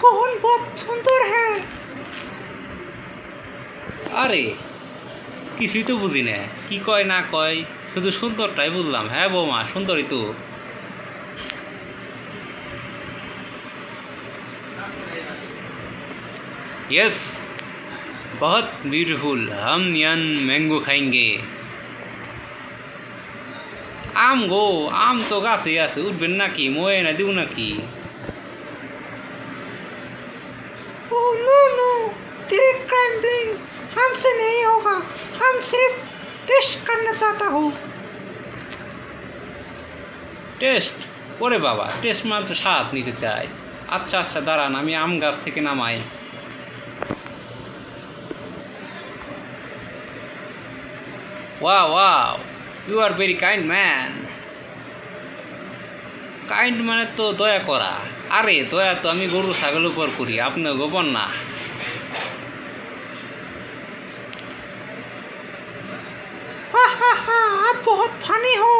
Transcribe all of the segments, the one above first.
कौन बहुत सुंदर है আরে কিছুই তো বুঝি না কি কয় না কয় শুধু সুন্দরটাই বুঝলাম হ্যাঁ বৌমা সুন্দরই তো यस बहुत ब्यूटीफुल हम यन मैंगो खाएंगे আম গো আম তো গাছে আছে উঠবেন নাকি মোয়ে না দিব নাকি ओह नो नो तेरे क्रैम्बलिंग हमसे नहीं होगा हम सिर्फ टेस्ट करना चाहता हूँ টেস্ট ওরে বাবা টেস্ট মাত্র স্বাদ নিতে চাই আচ্ছা আচ্ছা দাঁড়ান আমি আম গাছ থেকে নামাই ওয়া wow you are very kind man kind মানে তো দয়া করা আরে দয়া তো আমি গরু ছাগল উপর করি আপনার গোপন না हा हा हा आप बहुत फनी हो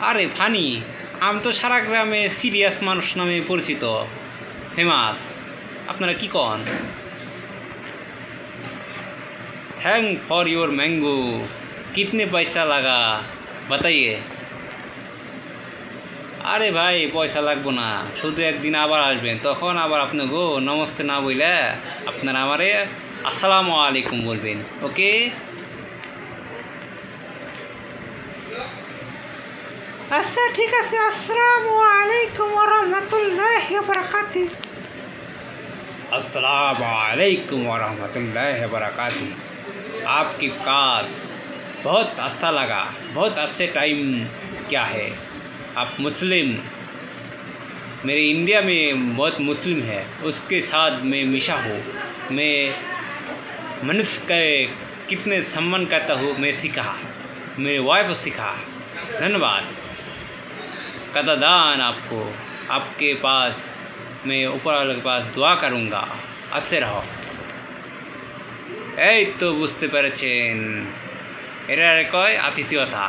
আরে ফানি আমি তো সারা গ্রামে সিরিয়াস মানুষ নামে পরিচিত ফেমাস আপনারা কি কন থ্যাংক ফর योर मैंगो कितने पैसा लगा बताइए আরে ভাই পয়সা লাগবো না শুধু একদিন আবার আসবেন তখন আবার আপনি গো নমস্তে না বইলে আপনারা আমারে আসসালামু আলাইকুম বলবেন ওকে अच्छा ठीक है अस्सलामु अलैकुम वरहमतुल्लाहि वबरकातुहू अस्सलाम वालेकुम वरहमतुल्लाहि वबरकातुहू आपकी कास बहुत अच्छा लगा बहुत अच्छे टाइम क्या है आप मुस्लिम मेरे इंडिया में बहुत मुस्लिम है उसके साथ मैं मिशा हूँ मैं मनुष्य के कितने सम्मान करता हूँ मैं सीखा मेरे वाइफ सीखा धन्यवाद कदादान आपको आपके पास मैं ऊपर वाले के पास দোয়া করুঙ্গা আসতে রহ এই তো বুঝতে পেরেছেন এরা কয় আতিথেয়তা